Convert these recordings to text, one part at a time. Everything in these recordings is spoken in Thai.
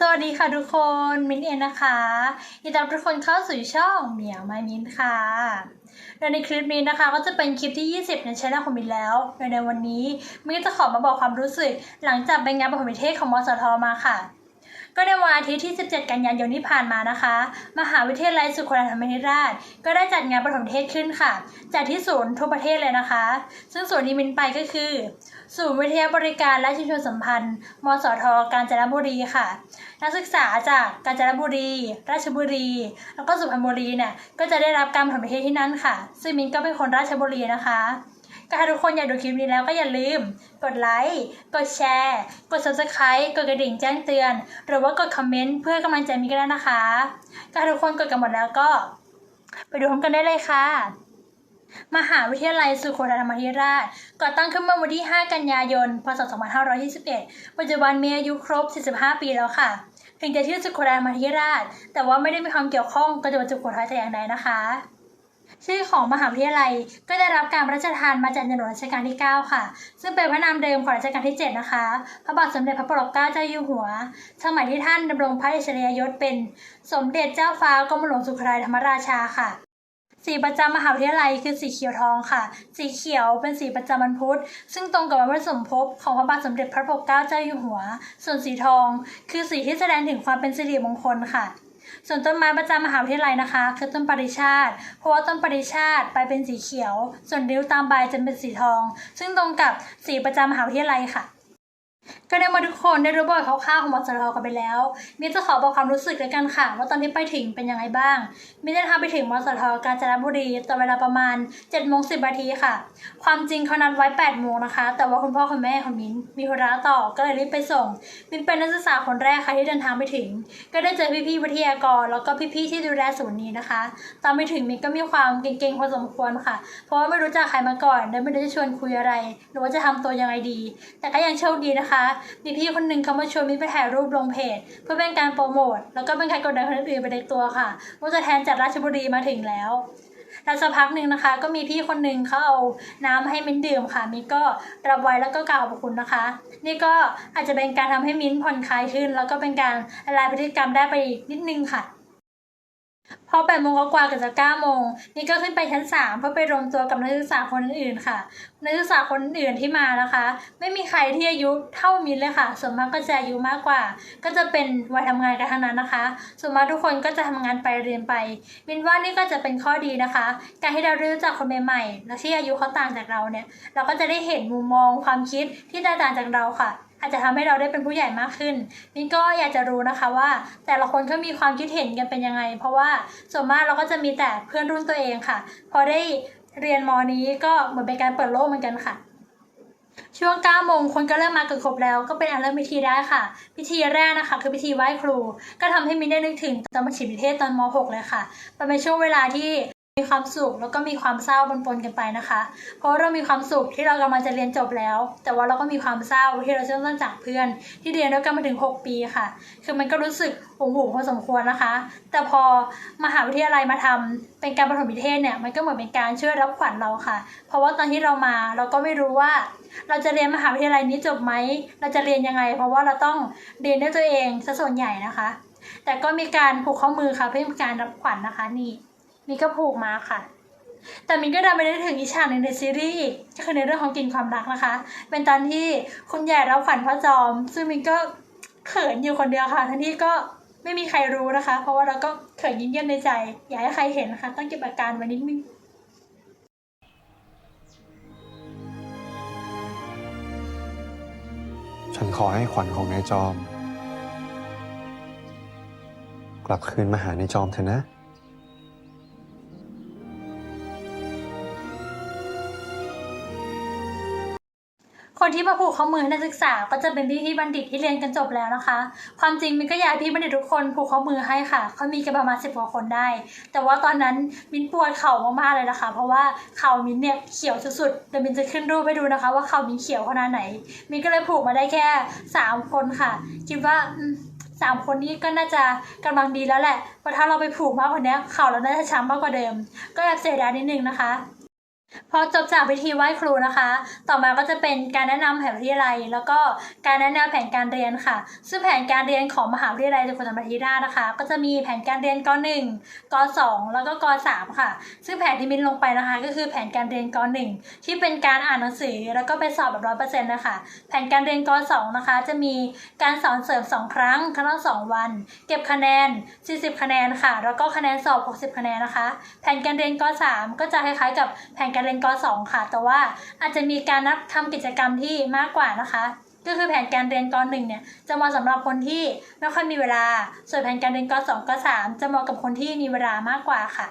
สวัสดีค่ะทุกคน มิ้นเองนะคะยินดีต้อนรับทุกคนเข้าสู่ช่องเหมียวไม้มิ้นค่ะโดยในคลิปนี้นะคะก็จะเป็นคลิปที่ 20 ในช่องของมิ้นแล้วโดยในวันนี้มิ้นจะขอมาบอกความรู้สึก หลังจากไปงานประถมนิเทศของมสทมาค่ะ ก็ในวันอาทิตย์ที่ 17 กันยายนที่ผ่านมานะคะ มหาวิทยาลัยสุโขทัยธรรมราช ก็ได้จัดงานประถมเทศขึ้นค่ะจัดที่ศูนย์ทั่วประเทศเลยนะคะ ซึ่งศูนที่มินไปก็คือ ศูนย์วิทยาบริการและชุมชนสัมพันธ์ มสท กาญจนบุรีค่ะ นักศึกษาจากกาญจนบุรี ราชบุรี แล้วก็สุพรรณบุรีเนี่ย ก็จะได้รับการประเทศที่นั่นค่ะ ซึ่งมินก็เป็นคนราชบุรีนะคะก็ถ้าทุกคนอยากดูคลิปนี้แล้วก็อย่าลืม กดไลค์ กดแชร์ กด subscribe กดกระดิ่งแจ้งเตือน หรือว่ากดคอมเมนต์เพื่อกำลังใจมินก็ได้นะคะก็ถ้าทุกคนกดกันหมดแล้วก็ ไปดูพร้อมกันได้เลยค่ะ มหาวิทยาลัยสุโขทัยธรรมธิราช ก่อตั้งขึ้นเมื่อวันที่ 5 กันยายน พศ 2521 ปัจจุบันมีอายุครบ 45 ปีแล้วค่ะถึงจะชื่อสุโขทัยธรรมธิราช แต่ว่าไม่ได้มีความเกี่ยวข้องกับจังหวัดสุโขทัยแต่อย่างใดนะคะ ชื่อของมหาวิทยาลัยก็ได้รับการพระราชทานมาจากในหลวงรัชกาลที่ 9 ค่ะ ซึ่งเป็นพระนามเดิมของรัชกาลที่ 7 นะคะ พระบาทสมเด็จพระปรมินทรเกล้าเจ้าอยู่หัว สมัยที่ท่านดำรงพระอิสริยยศเป็น สมเด็จเจ้าฟ้ากรมหลวงสุโขทัยธรรมราชาค่ะ สีประจำมหาวิทยาลัยคือสีเขียวทองค่ะ สีเขียวเป็นสีประจำวันพุธ ซึ่งตรงกับวันพระสมภพของพระบาทสมเด็จพระปกเกล้าเจ้าอยู่หัว ส่วนสีทอง คือสีที่แสดงถึงความเป็นสิริมงคลค่ะส่วนต้นไม้ประจำมหาวิทยาลัยนะคะ คือต้นปริชาติ เพราะว่าต้นปริชาติใบเป็นสีเขียว ส่วนริ้วตามใบจะเป็นสีทอง ซึ่งตรงกับสีประจำมหาวิทยาลัยค่ะ ก็ได้มาทุกคนได้รู้บทคร่าวๆของมสทกันไปแล้วมินจะขอบอกความรู้สึกด้วยกันค่ะว่าตอนที่ไปถึงเป็นยังไงบ้างมินได้ทางไปถึงมสทกาญจนบุรีตอนเวลาประมาณ7โมง10นาทีค่ะ ความจริงเขานัดไว้8โมงนะคะ แต่ว่าคุณพ่อคุณแม่ของมินมีธุระต่อก็เลยรีบไปส่ง มินเป็นนักศึกษาคนแรกค่ะที่เดินทางไปถึง ก็ได้เจอพี่ๆวิทยากร แล้วก็พี่ๆที่ดูแลศูนย์นี้นะคะ ตอนไปถึงมินก็มีความเก่งๆพอสมควรค่ะ เพราะว่าไม่รู้จักใครมาก่อนและไม่รู้จะชวนคุยอะไร หรือว่าจะทำตัวยังไงดี แต่ก็ยังโชคดีนะคะมีพี่คนหนึ่งเขามาชวนมิ้นไปถ่ายรูปลงเพจ เพื่อเป็นการโปรโมท แล้วก็เป็นการกดดันคนอื่นไปในตัวค่ะ ว่าจะแทนจากราชบุรีมาถึงแล้วแล้วสักพักหนึ่งนะคะ ก็มีพี่คนหนึ่งเขาเอาน้ำให้มิ้นดื่มค่ะ มิ้นก็รับไว้แล้วก็กล่าวขอบคุณนะคะ นี่ก็อาจจะเป็นการทำให้มิ้นผ่อนคลายขึ้น แล้วก็เป็นการละลายพฤติกรรมได้ไปอีกนิดนึงค่ะ พอแปดโมงกว่าเกือบจะเก้าโมงนี่ก็ขึ้นไปชั้นสามเพื่อไปรวมตัวกับนักศึกษาคนอื่นๆค่ะ นักศึกษาคนอื่นที่มานะคะ ไม่มีใครที่อายุเท่ามินเลยค่ะ ส่วนมากก็จะอายุมากกว่า ก็จะเป็นวัยทำงานกันทั้งนั้นนะคะ ส่วนมากทุกคนก็จะทำงานไปเรียนไปมินว่านี่ก็จะเป็นข้อดีนะคะ การที่เราได้รู้จักคนใหม่ๆและที่อายุเขาต่างจากเราเนี่ย เราก็จะได้เห็นมุมมองความคิดที่แตกต่างจากเราค่ะ อาจจะทำให้เราได้เป็นผู้ใหญ่มากขึ้นมินก็อยากจะรู้นะคะว่า แต่ละคนเขามีความคิดเห็นกันเป็นยังไง เพราะว่าส่วนมากเราก็จะมีแต่เพื่อนรุ่นตัวเองค่ะ พอได้เรียนมอนี้ก็เหมือนเป็นการเปิดโลกเหมือนกันค่ะช่วง9โมงคนก็เริ่มมาเกือบครบแล้วก็เป็นอันเริ่มพิธีได้ค่ะ พิธีแรกนะคะ คือพิธีไหว้ครู ก็ทำให้มินได้นึกถึงตอนมาฉีดนิเทศตอนม .6 เลยค่ะมันเป็นช่วงเวลาที่ มีความสุขแล้วก็มีความเศร้าปนๆกันไปนะคะ เพราะเรามีความสุขที่เรากำลังจะเรียนจบแล้ว แต่ว่าเราก็มีความเศร้าที่เราจะต้องจากเพื่อน ที่เรียนด้วยกันมาถึง 6 ปีค่ะ คือมันก็รู้สึกหงุดหูพอสมควรนะคะ แต่พอมหาวิทยาลัยมาทำเป็นการประถมนิเทศเนี่ยมันก็เหมือนเป็นการช่วยรับขวัญเราค่ะ เพราะว่าตอนที่เรามาเราก็ไม่รู้ว่า เราจะเรียนมหาวิทยาลัยนี้จบไหมเราจะเรียนยังไง เพราะว่าเราต้องเรียนด้วยตัวเองซะส่วนใหญ่นะคะ แต่ก็มีการผูกข้อมือค่ะเพื่อเป็นการรับขวัญนะคะนี่ นี่ก็ผูกมาค่ะ แต่มินก็ดันไปได้ถึงอีกฉากหนึ่งในซีรีส์ก็คือในเรื่องของกลิ่นความรักนะคะ เป็นตอนที่คุณใหญ่รับขวัญพ่อจอม ซึ่งมินก็เขินอยู่คนเดียวค่ะ ทั้งที่ก็ไม่มีใครรู้นะคะ เพราะว่าเราก็เขินยิ้มเยี่ยมในใจ อยากให้ใครเห็นนะคะ ต้องเก็บอาการไว้นิดนึงฉันขอให้ขวัญของนายจอม กลับคืนมาหานายจอมเถอะนะ ที่มาผูกข้อมือให้นักศึกษา ก็จะเป็นพี่พี่ๆบัณฑิตที่เรียนกันจบแล้วนะคะ ความจริงมินก็อยากพี่บัณฑิตทุกคนผูกข้อมือให้ค่ะเขามีกันประมาณสิบกว่าคนได้ แต่ว่าตอนนั้นมินปวดเข่ามากๆเลยนะคะ เพราะว่าเข่ามินเนี่ยเขียวสุดๆเดี๋ยวมินจะขึ้นรูปให้ดูนะคะ ว่าเข่ามินเขียวขนาดไหน มินก็เลยผูกมาได้แค่สามคนค่ะ คิดว่าสามคนนี้ก็น่าจะกำลังดีแล้วแหละเพราะถ้าเราไปผูกมากกว่านี้เข่าเราน่าจะช้ำมากกว่าเดิม ก็แอบเสียดายนิดนึงนะคะ พอจบจากพิธีไหว้ครูนะคะ ต่อมาก็จะเป็นการแนะนำแผนวิทยาลัย แล้วก็การแนะนำแผนการเรียนค่ะ ซึ่งแผนการเรียนของมหาวิทยาลัยจุฬาลงกรณ์ธิราชนะคะ ก็จะมีแผนการเรียนก .1 ก .2 แล้วก็ก .3 ค่ะ ซึ่งแผนที่มินลงไปนะคะ ก็คือแผนการเรียนก .1 ที่เป็นการอ่านหนังสือแล้วก็ไปสอบแบบร้อยเปอร์เซ็นต์นะคะ แผนการเรียนก .2 นะคะ จะมีการสอนเสริม 2 ครั้งครั้งละ2วัน เก็บคะแนน 40 คะแนนค่ะ แล้วก็คะแนนสอบ 60 คะแนนนะคะ แผนการเรียนก .3 ก็จะคล้ายๆกับแผนการเรียนก .2 ค่ะ แต่ว่าอาจจะมีการนับทำกิจกรรมที่มากกว่านะคะ ก็คือแผนการเรียนก .1 เนี่ยจะเหมาะสำหรับคนที่ไม่ค่อยมีเวลา ส่วนแผนการเรียนก .2 ก .3 จะเหมาะกับคนที่มีเวลามากกว่าค่ะ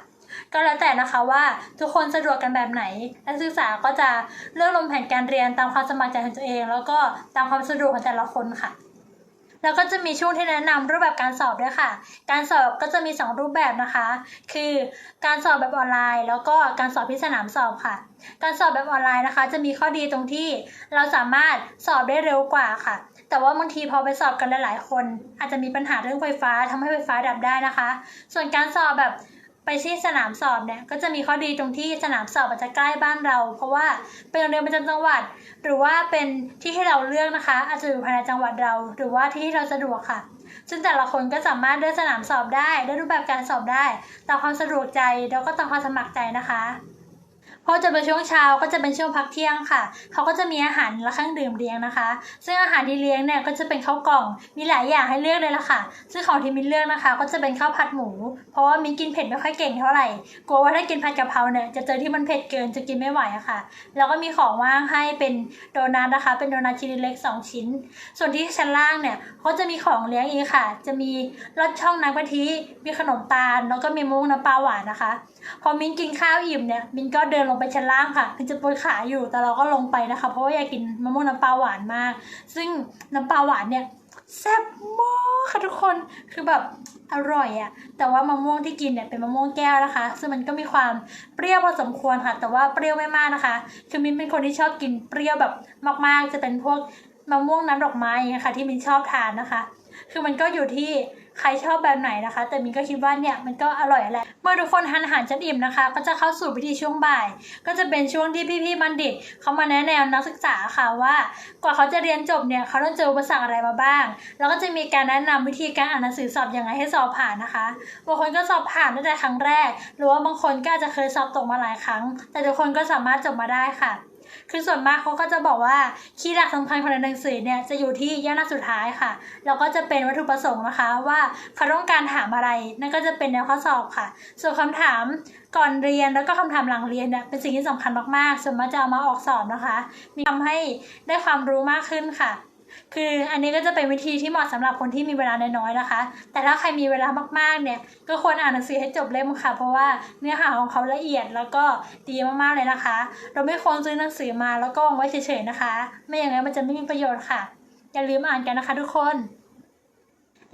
ก็แล้วแต่นะคะว่าทุกคนสะดวกกันแบบไหนนักศึกษาก็จะเลือกลงแผนการเรียนตามความสมัครใจของตัวเอง แล้วก็ตามความสะดวกของแต่ละคนค่ะ แล้วก็จะมีช่วงที่แนะนำรูปแบบการสอบด้วยค่ะ การสอบก็จะมี 2 รูปแบบนะคะ คือการสอบแบบออนไลน์ แล้วก็การสอบที่สนามสอบค่ะ การสอบแบบออนไลน์นะคะ จะมีข้อดีตรงที่เราสามารถสอบได้เร็วกว่าค่ะ แต่ว่าบางทีพอไปสอบกันหลายๆคน อาจจะมีปัญหาเรื่องไฟฟ้าทำให้ไฟฟ้าดับได้นะคะ ส่วนการสอบแบบ ไปที่สนามสอบเนี่ยก็จะมีข้อดีตรงที่สนามสอบอาจจะใกล้บ้านเรา เพราะว่าเป็นโรงเรียนประจำจังหวัด หรือว่าเป็นที่ให้เราเลือกนะคะ อาจจะอยู่ภายในจังหวัดเรา หรือว่าที่ที่เราสะดวกค่ะ ซึ่งแต่ละคนก็สามารถเลือกสนามสอบได้ได้รูปแบบการสอบได้ตามความสะดวกใจแล้วก็ตามความสมัครใจนะคะ พอจะเป็นช่วงเช้าก็จะเป็นช่วงพักเที่ยงค่ะ เขาก็จะมีอาหารและเครื่องดื่มเลี้ยงนะคะ ซึ่งอาหารที่เลี้ยงเนี่ยก็จะเป็นข้าวกล่อง มีหลายอย่างให้เลือกเลยละค่ะ ซึ่งของที่มินเลือกนะคะ ก็จะเป็นข้าวผัดหมู เพราะว่ามินกินเผ็ดไม่ค่อยเก่งเท่าไหร่ กลัวว่าถ้ากินผัดกะเพราเนี่ยจะเจอที่มันเผ็ดเกินจะกินไม่ไหวอะค่ะ แล้วก็มีของว่างให้เป็นโดนัทนะคะ เป็นโดนัทชิ้นเล็กๆสองชิ้น ส่วนที่ชั้นล่างเนี่ยเขาจะมีของเลี้ยงอีกค่ะ จะมีลอดช่องน้ำกะทิ มีขนมตาล แล้วก็มีมุ้งน้ำปลาหวานนะคะ พอมินกินข้าวอิ่มเนี่ยมินก็เดินลงไปชั้นล่างค่ะ คือจะปวดขาอยู่แต่เราก็ลงไปนะคะ เพราะว่าอยากกินมะม่วงน้ำปลาหวานมาก ซึ่งน้ำปลาหวานเนี่ยแซ่บมากค่ะทุกคนคือแบบอร่อยอะแต่ว่ามะม่วงที่กินเนี่ยเป็นมะม่วงแก้วนะคะ ซึ่งมันก็มีความเปรี้ยวพอสมควรค่ะ แต่ว่าเปรี้ยวไม่มากนะคะ คือมินเป็นคนที่ชอบกินเปรี้ยวแบบมากๆ จะเป็นพวกมะม่วงน้ำดอกไม้อย่างค่ะที่มินชอบทานนะคะ คือมันก็อยู่ที่ใครชอบแบบไหนนะคะ แต่มินก็คิดว่าเนี่ยมันก็อร่อยแหละเมื่อทุกคนทานอาหารจนอิ่มนะคะ ก็จะเข้าสู่พิธีช่วงบ่าย ก็จะเป็นช่วงที่พี่ๆบัณฑิตเขามาแนะแนวนักศึกษาค่ะว่า กว่าเขาจะเรียนจบเนี่ยเขาต้องเจออุปสรรคอะไรมาบ้าง แล้วก็จะมีการแนะนำวิธีการอ่านหนังสือสอบยังไงให้สอบผ่านนะคะบางคนก็สอบผ่านตั้งแต่ครั้งแรก หรือว่าบางคนก็อาจจะเคยสอบตกมาหลายครั้ง แต่ทุกคนก็สามารถจบมาได้ค่ะ คือส่วนมากเขาก็จะบอกว่าคีย์หลักสำคัญของหนังสือเนี่ยจะอยู่ที่ย่าหน้าสุดท้ายค่ะ แล้วก็จะเป็นวัตถุประสงค์นะคะ ว่าเขาต้องการถามอะไร นั่นก็จะเป็นแนวข้อสอบค่ะ ส่วนคำถามก่อนเรียนแล้วก็คำถามหลังเรียนเนี่ยเป็นสิ่งที่สำคัญมากๆ ส่วนมากจะเอามาออกสอบนะคะ มีทำให้ได้ความรู้มากขึ้นค่ะ คืออันนี้ก็จะเป็นวิธีที่เหมาะสำหรับคนที่มีเวลาน้อยๆนะคะ แต่ถ้าใครมีเวลามากๆเนี่ย ก็ควรอ่านหนังสือให้จบเล่มค่ะ เพราะว่าเนื้อหาของเขาละเอียดแล้วก็ดีมากๆเลยนะคะ เราไม่ควรซื้อหนังสือมาแล้วก็วางไว้เฉยๆนะคะ ไม่อย่างนั้นมันจะไม่มีประโยชน์ค่ะ อย่าลืมอ่านกันนะคะทุกคน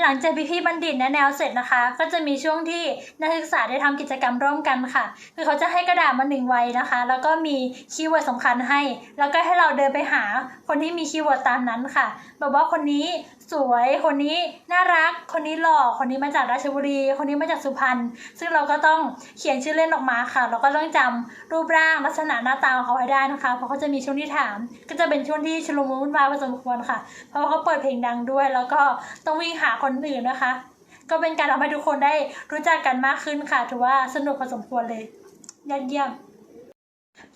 หลังจากพี่ๆบัณฑิตแนะแนวเสร็จนะคะ ก็จะมีช่วงที่นักศึกษาได้ทำกิจกรรมร่วมกันค่ะ คือเขาจะให้กระดาษมาหนึ่งใบนะคะ แล้วก็มีคีย์เวิร์ดสำคัญให้ แล้วก็ให้เราเดินไปหาคนที่มีคีย์เวิร์ดตามนั้นค่ะแบบว่าคนนี้สวย คนนี้น่ารัก คนนี้หล่อ คนนี้มาจากราชบุรี คนนี้มาจากสุพรรณ ซึ่งเราก็ต้องเขียนชื่อเล่นออกมาค่ะ แล้วก็ต้องจำรูปร่างลักษณะหน้าตาของเขาให้ได้นะคะ เพราะเขาจะมีช่วงที่ถาม ก็จะเป็นช่วงที่ชุลมุนวุ่นวายพอสมควรค่ะ เพราะว่าเขาเปิดเพลงดังด้วย แล้วก็ต้องวิ่งหาคนอื่นนะคะ ก็เป็นการทำให้ทุกคนได้รู้จักกันมากขึ้นค่ะ ถือว่าสนุกพอสมควรเลยยอดเยี่ยม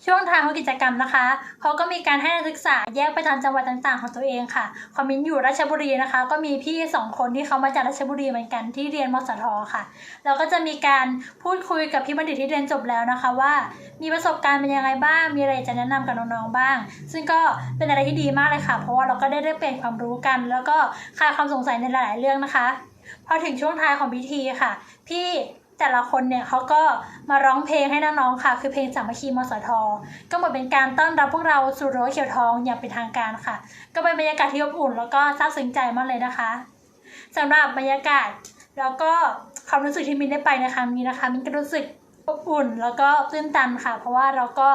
ช่วงท้ายของกิจกรรมนะคะเขาก็มีการให้นักศึกษาแยกไปตามจังหวัดต่างๆ ของตัวเองค่ะคอมมินอยู่ราชบุรีนะคะ ก็มีพี่สองคนที่เขามาจากราชบุรีเหมือนกันที่เรียนมสทค่ะแล้วก็จะมีการพูดคุยกับพี่บัณฑิตที่เรียนจบแล้วนะคะว่า มีประสบการณ์เป็นยังไงบ้างมีอะไรจะแนะนำกับน้องๆบ้าง ซึ่งก็เป็นอะไรที่ดีมากเลยค่ะ เพราะว่าเราก็ได้ได้เปลี่ยนความรู้กัน แล้วก็คลายความสงสัยในหลาย ๆ เรื่องนะคะพอถึงช่วงท้ายของพิธีค่ะ พี่ แต่ละคนเนี่ยเขาก็มาร้องเพลงให้น้องๆค่ะ คือเพลงสามัคคีมสท ก็เหมือนเป็นการต้อนรับพวกเราสู่รั้วเขียวทองอย่างเป็นทางการค่ะ ก็เป็นบรรยากาศที่อบอุ่น แล้วก็ซาบซึ้งใจมากเลยนะคะสำหรับบรรยากาศแล้วก็ความรู้สึกที่มินได้ไปในครั้งนี้นะคะมินก็รู้สึกอบอุ่น แล้วก็ตื้นตันค่ะ เพราะว่าเราก็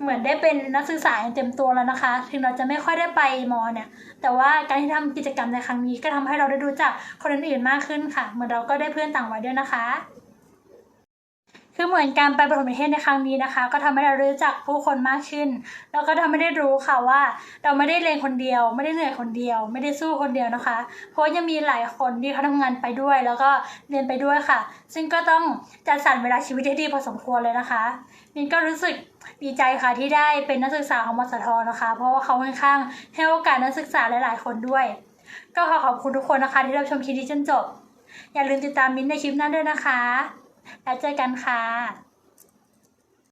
เหมือนได้เป็นนักศึกษาอย่างเต็มตัวแล้วนะคะ ถึงเราจะไม่ค่อยได้ไปมอเนี่ย แต่ว่าการที่ทำกิจกรรมในครั้งนี้ก็ทำให้เราได้รู้จักคนอื่นๆมากขึ้นค่ะ เหมือนเราก็ได้เพื่อนต่างวัยด้วยนะคะ คือเหมือนการไปประถมนิเทศในครั้งนี้นะคะ ก็ทำให้เรารู้จักผู้คนมากขึ้น แล้วก็ทำให้ได้รู้ค่ะว่า เราไม่ได้เรียนคนเดียว ไม่ได้เหนื่อยคนเดียว ไม่ได้สู้คนเดียวนะคะ เพราะยังมีหลายคนที่เขาทำงานไปด้วย แล้วก็เรียนไปด้วยค่ะ ซึ่งก็ต้องจัดสรรเวลาชีวิตให้ดีพอสมควรเลยนะคะมินก็รู้สึกดีใจค่ะที่ได้เป็นนักศึกษาของมสทนะคะ เพราะว่าเขาค่อนข้างให้โอกาสนักศึกษาหลาย ๆ คนด้วย ก็ขอขอบคุณทุกคนนะคะที่รับชมคลิปนี้จนจบ อย่าลืมติดตามมิ้นในคลิปหน้าด้วยนะคะ แล้วเจอกันค่ะ